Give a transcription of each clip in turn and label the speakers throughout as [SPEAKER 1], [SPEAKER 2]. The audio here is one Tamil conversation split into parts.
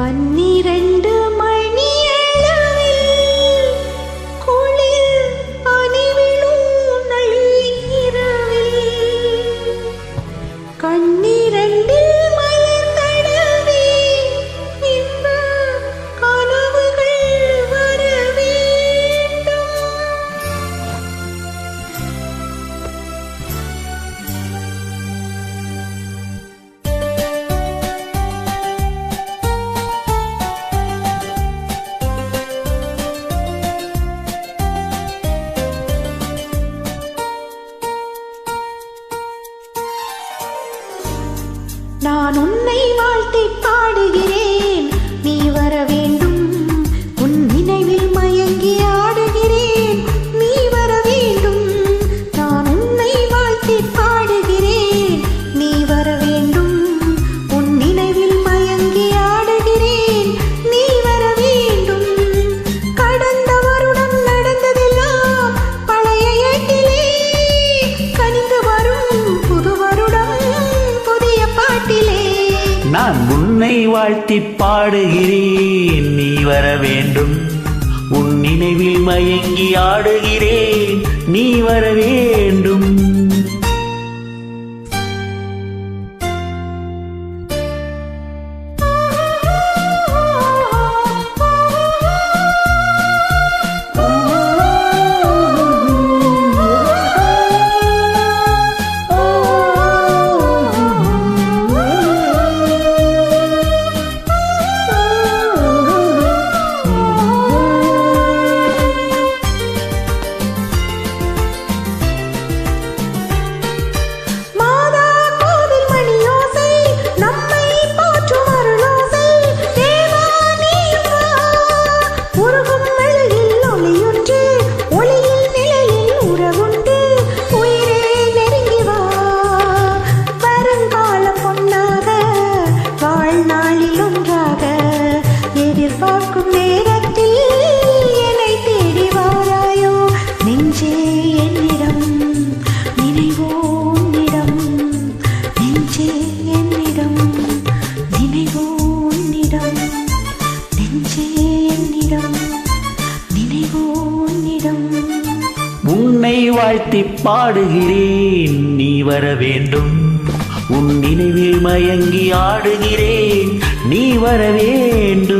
[SPEAKER 1] பன்னிரண்டு நான் உன்னை வாழ்த்தி பாடுகிறேன். வாழ்த்தி பாடுகிறேன். நீ வர வேண்டும். உன் நினைவில் மயங்கி ஆடுகிறேன். நீ வர வேண்டும்.
[SPEAKER 2] உன்னை வாழ்த்தி பாடுகிறேன். நீ வர வேண்டும். உன் நினைவில் மயங்கி ஆடுகிறேன். நீ வர வேண்டும்.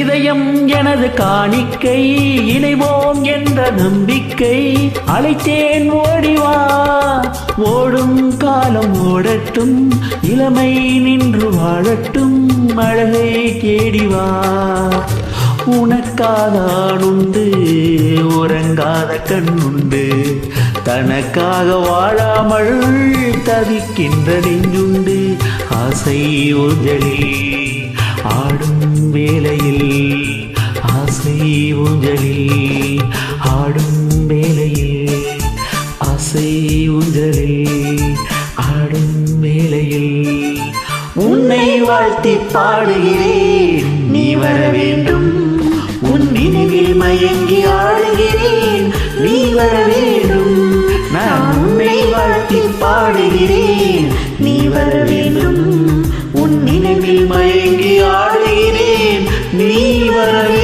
[SPEAKER 2] இதயம் எனது காணிக்கை இணைவோம் என்ற நம்பிக்கை. அழைத்தேன் ஓடிவா ஓடும் காலம் ஓடட்டும் இளமை நின்று வாழட்டும் அழகை தேடிவா உனக்காதானுண்டு உறங்காத கண்ணுண்டு தனக்காக வாழாமல் தவிக்கின்ற நெஞ்சுண்டு. ஆசை ஊஞ்சலில் வேலையில் ஆசை ஊஞ்சலில் ஆடும் வேலையில் ஆசை ஊஞ்சலில் ஆடும் வேலையில் உன்னை வாழ்த்தி பாடுகிறேன் நீ வர வேண்டும். உன் நினைவில் மயங்கி ஆடுகிறேன் நீ வர வேண்டும். நான் உன்னை வாழ்த்தி பாடுகிறேன் நீ வர வேண்டும். உன் நினைவில் மயங்கி நீ வரவே